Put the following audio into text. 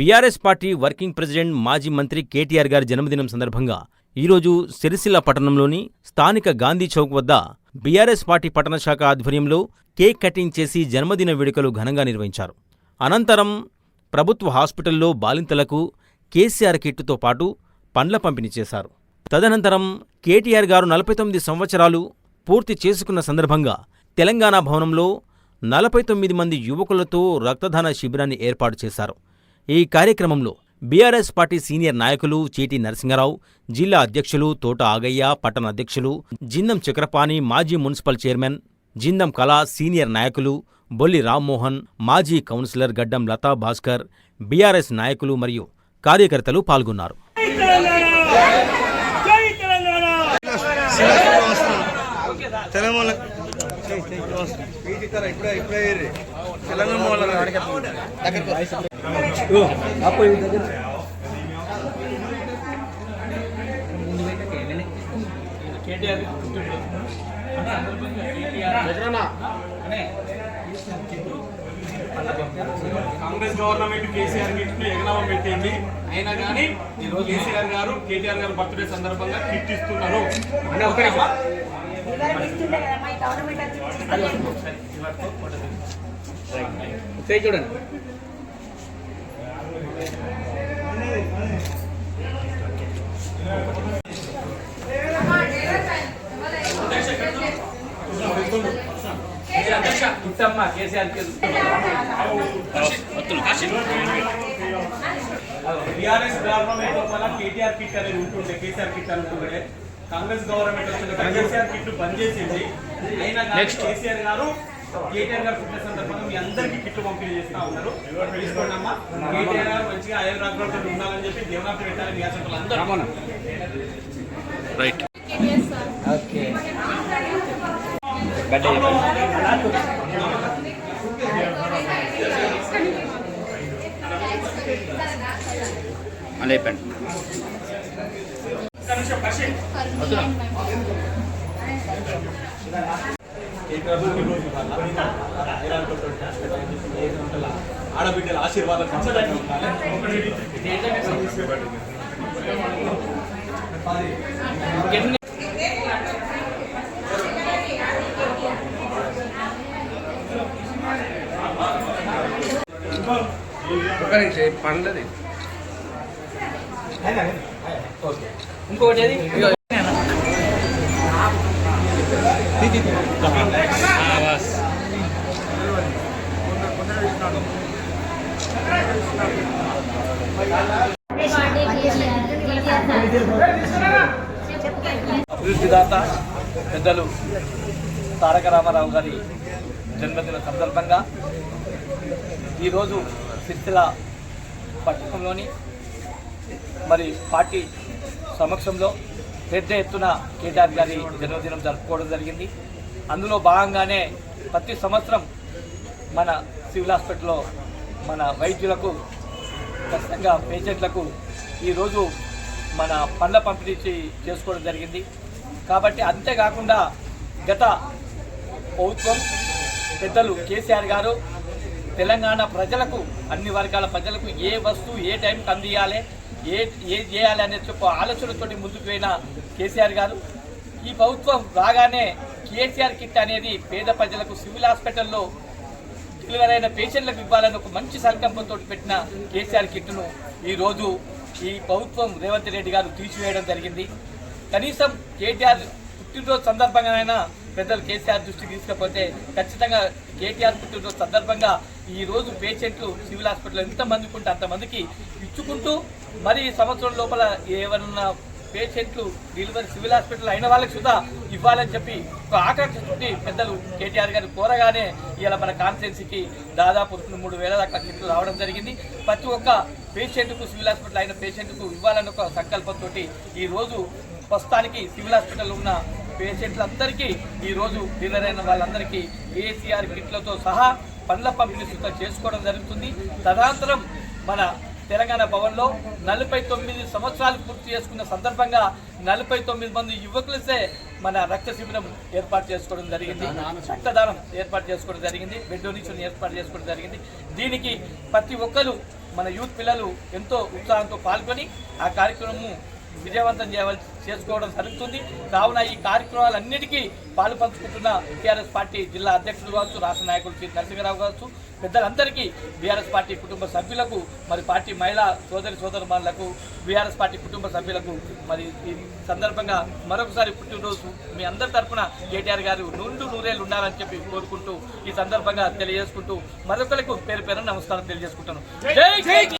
BRS party working president మాజీ మంత్రి కేటీఆర్ గారి జన్మదినం సందర్భంగా ఈరోజు సిరిసిల్ల పట్టణంలోని స్థానిక గాంధీ చౌక్ వద్ద బీఆర్ఎస్ పార్టీ పట్టణ శాఖ ఆధ్వర్యంలో కేక్ కటింగ్ చేసి జన్మదిన వేడుకలు ఘనంగా నిర్వహించారు. అనంతరం ప్రభుత్వ హాస్పిటల్లో బాలింతలకు కేసీఆర్ కిట్టుతో పాటు పండ్ల పంపిణీ చేశారు. తదనంతరం కేటీఆర్ గారు నలభై తొమ్మిది సంవత్సరాలు పూర్తి చేసుకున్న సందర్భంగా తెలంగాణ భవనంలో నలభై తొమ్మిది మంది యువకులతో రక్తదాన శిబిరాన్ని ఏర్పాటు చేశారు. ఈ కార్యక్రమంలో బీఆర్ఎస్ పార్టీ సీనియర్ నాయకులు చీటి నరసింగరావు జిల్లా అధ్యక్షులు తోట ఆగయ్య పట్టణ అధ్యక్షులు జిందం చక్రపాణి మాజీ మున్సిపల్ చైర్మన్ జిందం కళా సీనియర్ నాయకులు బొల్లి రామ్మోహన్ మాజీ కౌన్సిలర్ గడ్డం లతా భాస్కర్ బీఆర్ఎస్ నాయకులు మరియు కార్యకర్తలు పాల్గొన్నారు తెలంగాణ కాంగ్రెస్ గవర్నమెంట్ కేసీఆర్ కిట్ను ఎగనామం పెట్టింది అయినా కానీ కేసీఆర్ గారు కేటీఆర్ గారు బర్త్డే సందర్భంగా కిట్ ఇస్తున్నారు. చూడండి. ఇస్తమ్మా కేసీఆర్ టిఆర్ఎస్ గవర్నమెంట్ లోపల కేటీఆర్ కిట్ అనేది ఉంటుండే కేసీఆర్ కిట్ అనుకుంటే కాంగ్రెస్ గవర్నమెంట్ వచ్చిన కేసీఆర్ కిట్ బంద్ చేసింది. అయినా కేసీఆర్ గారు కేటీఆర్ గారు పుట్టిన సందర్భంగా మీ అందరికీ కిట్లు పంపిణీ చేస్తా ఉన్నారు. తీసుకోండి అమ్మా కేటీఆర్ గారు మంచిగా ఆయుర రాకపోతే ఉండాలని చెప్పి దేవనాథ్ పెట్టాలని అసలు అందరూ. ఓకే మళ్ళీ అయిపోయింది ఒక్క నిమిషం కషి ఆడబిడ్డల ఆశీర్వాదం ఒక నిమిషం పండ్లది. ఇంకొకటి ఏది? అభివృద్ధిదాత పెద్దలు తారక రామారావు గారి జన్మదిన సందర్భంగా ఈరోజు సిరిసిల పట్టణంలోని మరి పార్టీ సమక్షంలో పెద్ద ఎత్తున కేటీఆర్ గారి జన్మదినం జరుపుకోవడం జరిగింది. అందులో భాగంగానే ప్రతి సంవత్సరం మన సివిల్ హాస్పిటల్లో మన వైద్యులకు ఖచ్చితంగా పేషెంట్లకు ఈరోజు మన పండ్ల పంపిణీ చేసుకోవడం జరిగింది. కాబట్టి అంతేకాకుండా గత ప్రభుత్వం పెద్దలు కేసీఆర్ గారు తెలంగాణ ప్రజలకు అన్ని వర్గాల ప్రజలకు ఏ వస్తువు ఏ టైంకి అందియాలి ఏ ఏ చేయాలి అనే చెప్పు ఆలోచనతోటి ముందుకు పోయిన కేసీఆర్ గారు. ఈ ప్రభుత్వం రాగానే కేసీఆర్ కిట్ అనేది పేద ప్రజలకు సివిల్ హాస్పిటల్లో డెలివరీ అయిన పేషెంట్లకు ఇవ్వాలని ఒక మంచి సంకల్పంతో పెట్టిన కేసీఆర్ కిట్ను ఈరోజు ఈ ప్రభుత్వం రేవంత్ రెడ్డి గారు తీసివేయడం జరిగింది. కనీసం కేటీఆర్ పుట్టినరోజు సందర్భంగానైనా పెద్దలు కేసీఆర్ దృష్టికి తీసుకపోతే ఖచ్చితంగా కేటీఆర్ పుట్టినరోజు సందర్భంగా ఈ రోజు పేషెంట్లు సివిల్ హాస్పిటల్ ఎంతమందికి ఉంటే అంతమందికి ఇచ్చుకుంటూ మరి ఈ సంవత్సరం లోపల ఏమన్నా పేషెంట్లు డెలివరీ సివిల్ హాస్పిటల్ అయిన వాళ్ళకి సుధా ఇవ్వాలని చెప్పి ఒక ఆకాంక్షతోటి పెద్దలు కేటీఆర్ గారు కోరగానే ఇవాళ మన కాన్ఫరెన్స్కి దాదాపు మూడు వేల దాకా కిట్లు రావడం జరిగింది. ప్రతి ఒక్క పేషెంట్కు సివిల్ హాస్పిటల్ అయిన పేషెంట్కు ఇవ్వాలని ఒక సంకల్పంతో ఈరోజు ప్రస్తుతానికి సివిల్ హాస్పిటల్ ఉన్న పేషెంట్లందరికీ ఈరోజు రోజు అయిన వాళ్ళందరికీ ఏసీఆర్ కిట్లతో సహా పండ్ల పంపిణీ సుతా చేసుకోవడం జరుగుతుంది. తదనంతరం మన తెలంగాణ భవన్లో నలభై తొమ్మిది సంవత్సరాలు పూర్తి చేసుకున్న సందర్భంగా నలభై తొమ్మిది మంది యువకులసే మన రక్త శిబిరం ఏర్పాటు చేసుకోవడం జరిగింది. రక్తదానం ఏర్పాటు చేసుకోవడం జరిగింది. బెడ్డోనేషన్ ఏర్పాటు చేసుకోవడం జరిగింది. దీనికి ప్రతి ఒక్కరు మన యూత్ పిల్లలు ఎంతో ఉత్సాహంతో పాల్గొని ఆ కార్యక్రమము విజయవంతం చేయవలసి చేసుకోవడం జరుగుతుంది కావున ఈ కార్యక్రమాలన్నిటికీ పాలు పంచుకుంటున్న టీఆర్ఎస్ పార్టీ జిల్లా అధ్యక్షుడు కావచ్చు రాష్ట్ర నాయకులు శ్రీ నరసింహరావు కావచ్చు పెద్దలందరికీ బీఆర్ఎస్ పార్టీ కుటుంబ సభ్యులకు మరి పార్టీ మహిళా సోదరి సోదరుమానులకు బీఆర్ఎస్ పార్టీ కుటుంబ సభ్యులకు మరి ఈ సందర్భంగా మరొకసారి పుట్టినరోజు మీ అందరి తరపున కేటీఆర్ గారు నుండు నూరేళ్ళు ఉండాలని చెప్పి కోరుకుంటూ ఈ సందర్భంగా తెలియజేసుకుంటూ మరొకరికి పేరు పేరు నమస్కారం తెలియజేసుకుంటాను